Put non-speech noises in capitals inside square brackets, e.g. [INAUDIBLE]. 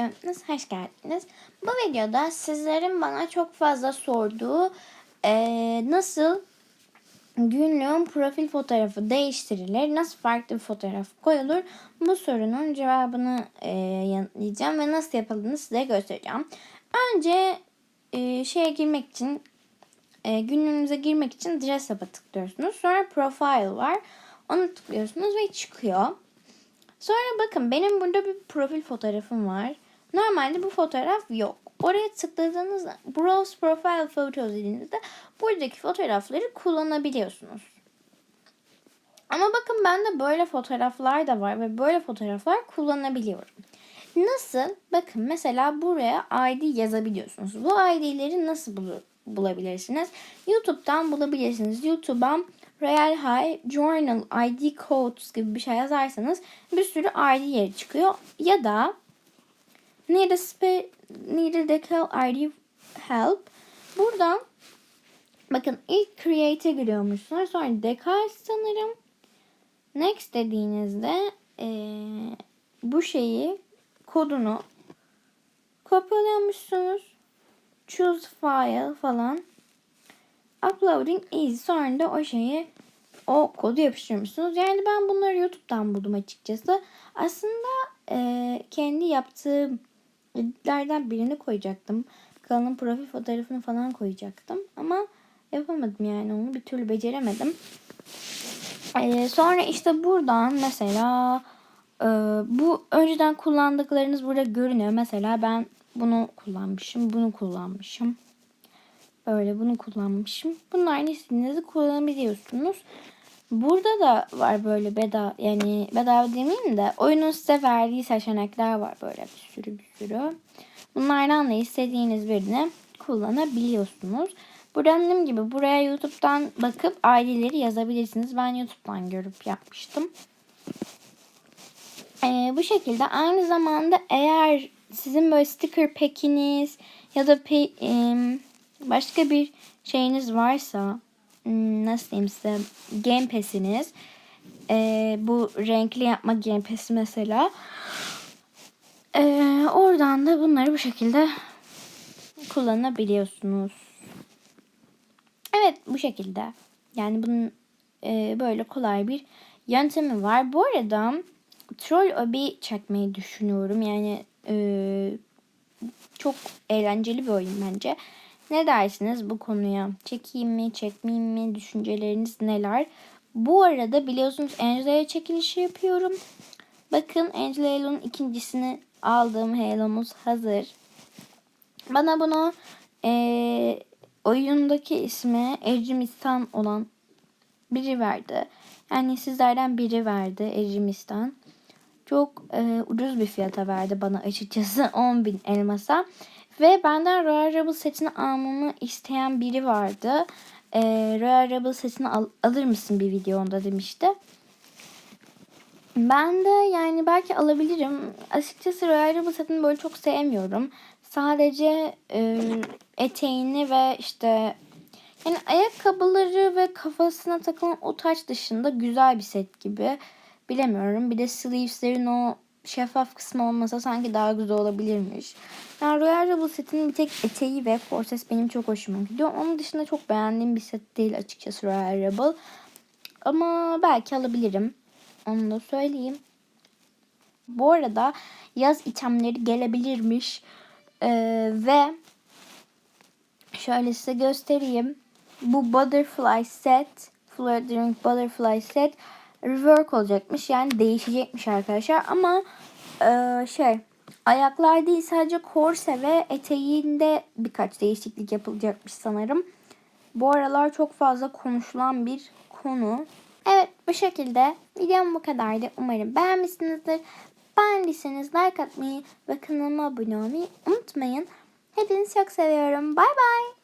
yeni videomuza hoş geldiniz. Bu videoda sizlerin bana çok fazla sorduğu eee, nasıl günlüğün profil fotoğrafı değiştirilir, nasıl farklı bir fotoğraf koyulur bu sorunun cevabını eee, yanıtlayacağım ve nasıl yapıldığını size göstereceğim. Önce eee, şeye girmek için e, günlüğünüze girmek için dress up'a tıklıyorsunuz. Sonra profile var. Onu tıklıyorsunuz ve çıkıyor. Sonra bakın benim burada bir profil fotoğrafım var. Normalde bu fotoğraf yok. Oraya tıkladığınızda browse profile photos dediğinizde buradaki fotoğrafları kullanabiliyorsunuz. Ama bakın bende böyle fotoğraflar da var ve böyle fotoğraflar kullanabiliyorum. Nasıl? Bakın mesela buraya ID yazabiliyorsunuz. Bu ID'leri nasıl bulu- bulabilirsiniz? YouTube'dan bulabilirsiniz. YouTube'a Real High Journal ID Codes gibi bir şey yazarsanız bir sürü ID yeri çıkıyor. Ya da Need a, spe, need a decal ID help. Buradan bakın ilk create'e giriyormuşsunuz. Sonra decal sanırım. Next dediğinizde eee, bu şeyi kodunu kopyalıyormuşsunuz. Choose file falan. Uploading is sonra da o şeyi o kodu yapıştırmışsınız. Yani ben bunları YouTube'dan buldum açıkçası. Aslında eee, kendi yaptığım editlerden birini koyacaktım. Kanalın profil fotoğrafını falan koyacaktım. Ama yapamadım yani onu bir türlü beceremedim. Ee, sonra işte buradan mesela e, bu önceden kullandıklarınız burada görünüyor. Mesela ben bunu kullanmışım, bunu kullanmışım. Böyle bunu kullanmışım. Bunların istediğinizi kullanabiliyorsunuz. Burada da var böyle bedava yani bedava demeyeyim de oyunun size verdiği seçenekler var böyle bir sürü bir sürü. Bunlardan da istediğiniz birini kullanabiliyorsunuz. Burada dediğim gibi buraya YouTube'dan bakıp aileleri yazabilirsiniz. Ben YouTube'dan görüp yapmıştım. Ee, bu şekilde aynı zamanda eğer sizin böyle sticker pack'iniz ya da pe- em, başka bir şeyiniz varsa nasıl diyeyim size Game Pass'iniz ee, bu renkli yapma Game Pass'i mesela ee, oradan da bunları bu şekilde kullanabiliyorsunuz. Evet bu şekilde. Yani bunun e, böyle kolay bir yöntemi var. Bu arada troll obi çekmeyi düşünüyorum. Yani e, çok eğlenceli bir oyun bence. Ne dersiniz bu konuya? Çekeyim mi, çekmeyeyim mi? Düşünceleriniz neler? Bu arada biliyorsunuz Angela'ya çekilişi yapıyorum. Bakın Angela Halo'nun ikincisini aldığım Halo'muz hazır. Bana bunu eee, oyundaki ismi Ecristan olan biri verdi. Yani sizlerden biri verdi Ecristan. Çok eee, ucuz bir fiyata verdi bana açıkçası [LAUGHS] 10.000 elmasa. Ve benden Royal Rumble setini almamı isteyen biri vardı. Eee Royal Rumble setini al- alır mısın bir videonda demişti. Ben de yani belki alabilirim. Açıkçası Royal Rumble setini böyle çok sevmiyorum. Sadece e, eteğini ve işte yani ayakkabıları ve kafasına takılan o taç dışında güzel bir set gibi. Bilemiyorum. Bir de sleeves'lerin o şeffaf kısmı olmasa sanki daha güzel olabilirmiş. Yani Royal Rumble setinin bir tek eteği ve korses benim çok hoşuma gidiyor. Onun dışında çok beğendiğim bir set değil açıkçası Royal Rumble. Ama belki alabilirim. Onu da söyleyeyim. Bu arada yaz itemleri gelebilirmiş. Ee, ve şöyle size göstereyim. Bu butterfly set, fluttering butterfly set rework olacakmış. Yani değişecekmiş arkadaşlar. Ama e, şey ayaklar değil sadece korse ve eteğinde birkaç değişiklik yapılacakmış sanırım. Bu aralar çok fazla konuşulan bir konu. Evet bu şekilde videom bu kadardı. Umarım beğenmişsinizdir. Beğendiyseniz like atmayı ve kanalıma abone olmayı unutmayın. Hepinizi çok seviyorum. Bay bay.